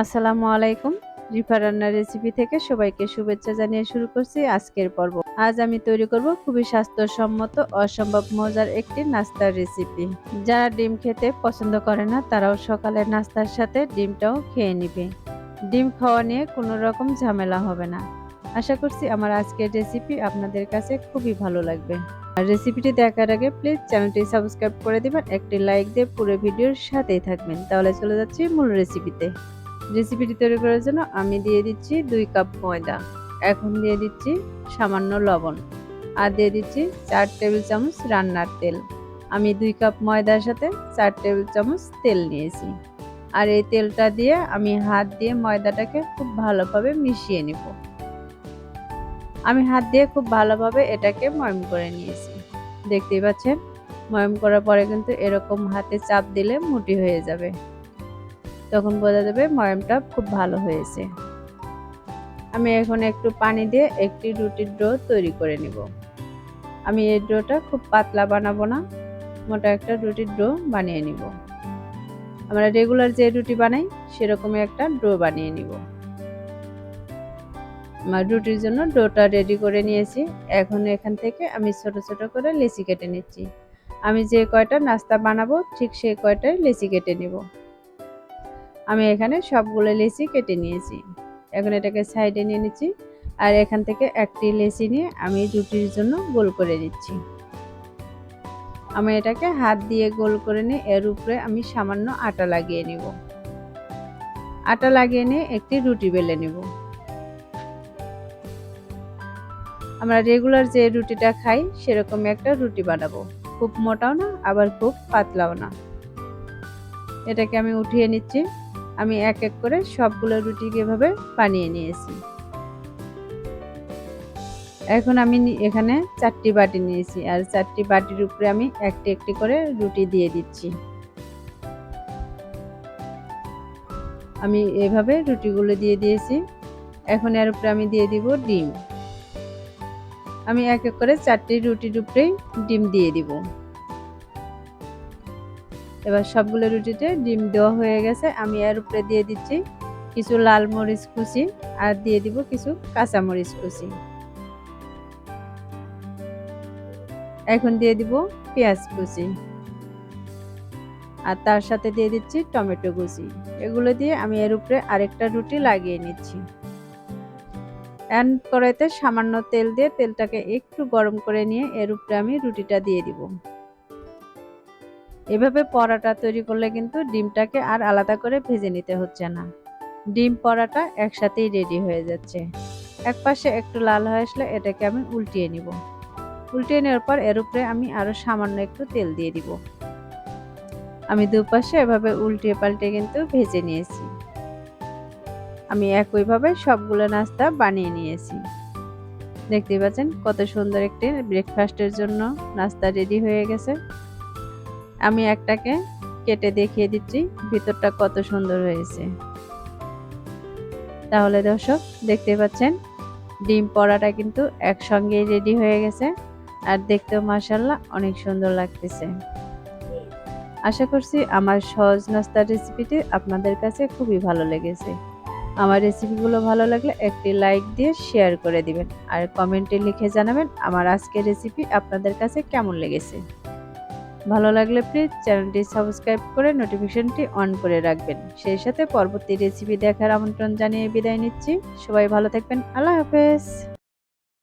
আসসালামু আলাইকুম। রিফা রান্নার রেসিপি থেকে সবাইকে শুভেচ্ছা জানিয়ে শুরু করছি আজকের পর্ব। আজ আমি তৈরি করব খুবই স্বাস্থ্যসম্মত, অসম্ভব মজার একটি নাস্তার রেসিপি যারা ডিম খেতে পছন্দ করে না, তারাও সকালের নাস্তার সাথে ডিমটাও খেয়ে নিবে। ডিম খাওয়া নিয়ে কোনো রকম ঝামেলা হবে না। আশা করছি আমার আজকের রেসিপি আপনাদের কাছে খুবই ভালো লাগবে। আর রেসিপিটি দেখার আগে প্লিজ চ্যানেলটি সাবস্ক্রাইব করে দিবেন, একটি লাইক দিয়ে পুরো ভিডিওর সাথেই থাকবেন। তাহলে চলে যাচ্ছি মূল রেসিপিতে রেসিপিটি তৈরি করার জন্য আমি দিয়ে দিচ্ছি দুই কাপ ময়দা। এখন দিয়ে দিচ্ছি সামান্য লবণ। আর দিয়ে দিচ্ছি চার টেবিল চামচ রান্নার তেল। আমি দুই কাপ ময়দার সাথে চার টেবিল চামচ তেল নিয়েছি। আর এই তেলটা দিয়ে আমি হাত দিয়ে ময়দাটাকে খুব ভালোভাবে মিশিয়ে নিব। আমি হাত দিয়ে খুব ভালোভাবে এটাকে ময়ম করে নিয়েছি। দেখতেই পাচ্ছেন? ময়ম করার পরে কিন্তু এরকম হাতে চাপ দিলে মুটি হয়ে যাবে। তখন বোঝা যাবে ময়মটা খুব ভালো হয়েছে। আমি এখন একটু পানি দিয়ে একটি রুটির ডো তৈরি করে নিব। আমি এই ডোটা খুব পাতলা বানাবো না, মোটা একটা রুটির ডো বানিয়ে নিব। আমরা রেগুলার যে রুটি বানাই, সেরকমই একটা ডো বানিয়ে নিব। আমার রুটির জন্য ডোটা রেডি করে নিয়েছি। এখন এখান থেকে আমি ছোট ছোট করে লেচি কেটে নিচ্ছি। আমি যে কয়টা নাস্তা বানাবো, ঠিক সেই কয়টাই লেচি কেটে নিব। আমি এখানে সবগুলো লেচি কেটে নিয়েছি। এখন এটাকে সাইডে নিয়ে নিচ্ছি আর এখান থেকে একটি লেচি নিয়ে আমি রুটির জন্য গোল করে নিচ্ছি আমি এটাকে হাত দিয়ে গোল করে নিয়ে এর উপরে আমি সামান্য আটা লাগিয়ে নিব। আটা লাগিয়ে নিয়ে একটি রুটি বেলে নিব। আমরা রেগুলার যে রুটিটা খাই সেরকম একটা রুটি বানাবো। খুব মোটাও না, আবার খুব পাতলাও না। এটাকে আমি উঠিয়ে নিচ্ছি। আমি এক এক করে সবগুলো রুটি এভাবে বানিয়ে নিয়েছি। এখন আমি এখানে চারটি বাটি নিয়েছি আর চারটি বাটির উপরে আমি একটি একটি করে রুটি দিয়ে দিচ্ছি। আমি এভাবে রুটিগুলো দিয়ে দিয়েছি। এখন এর উপরে আমি দিয়ে দিব ডিম। আমি এক এক করে চারটি রুটির উপরেই ডিম দিয়ে দিব। এবার সবগুলো রুটিতে ডিম দেওয়া হয়ে গেছে। আমি এর উপরে দিয়ে দিচ্ছি কিছু লাল মরিচ কুচি আর দিয়ে দিব কিছু কাঁচা মরিচ কুচি। এখন দিয়ে দিব পেঁয়াজ কুচি। আর তার সাথে দিয়ে দিচ্ছি টমেটো কুচি। এগুলো দিয়ে আমি এর উপরে আরেকটা রুটি লাগিয়ে নিচ্ছি। এন কড়াইতে সামান্য তেল দিয়ে তেলটাকে একটু গরম করে নিয়ে এর উপরে আমি রুটিটা দিয়ে দিব। এভাবে পরাটা তৈরি করলে কিন্তু ডিমটাকে আর আলাদা করে ভেজে নিতে হচ্ছে না। ডিম পরাটা একসাথেই রেডি হয়ে যাচ্ছে। এক পাশে একটু লাল হয়ে আসলে এটাকে আমি উল্টিয়ে নিব। উল্টিয়ে নেওয়ার পর এর উপরে আমি আরও সামান্য একটু তেল দিয়ে দিব। আমি দুপাশে এভাবে উল্টিয়ে পাল্টে কিন্তু ভেজে নিয়েছি। আমি একইভাবে সবগুলো নাস্তা বানিয়ে নিয়েছি। দেখতে পাচ্ছেন কত সুন্দর একটি ব্রেকফাস্টের জন্য নাস্তা রেডি হয়ে গেছে। আমি একটাকে কেটে দেখিয়ে দিচ্ছি, ভিতরটা কত সুন্দর হয়েছে। তাহলে দর্শক দেখতে পাচ্ছেন, ডিম পড়াটা কিন্তু একসঙ্গেই রেডি হয়ে গেছে, আর দেখতেও মাসাল্লাহ অনেক সুন্দর লাগতেছে। আশা করছি আমার সহজ নাস্তার রেসিপিটি আপনাদের কাছে খুবই ভালো লেগেছে। আমার রেসিপিগুলো ভালো লাগলে একটি লাইক দিয়ে শেয়ার করে দিবেন, আর কমেন্টে লিখে জানাবেন আমার আজকের রেসিপি আপনাদের কাছে কেমন লেগেছে। ভালো লাগলে প্লিজ চ্যানেলটি সাবস্ক্রাইব করে নোটিফিকেশনটি অন করে রাখবেন। সেই সাথে পরবর্তী রেসিপি দেখার আমন্ত্রণ জানিয়ে বিদায় নিচ্ছি। সবাই ভালো থাকবেন। আল্লাহ হাফেজ।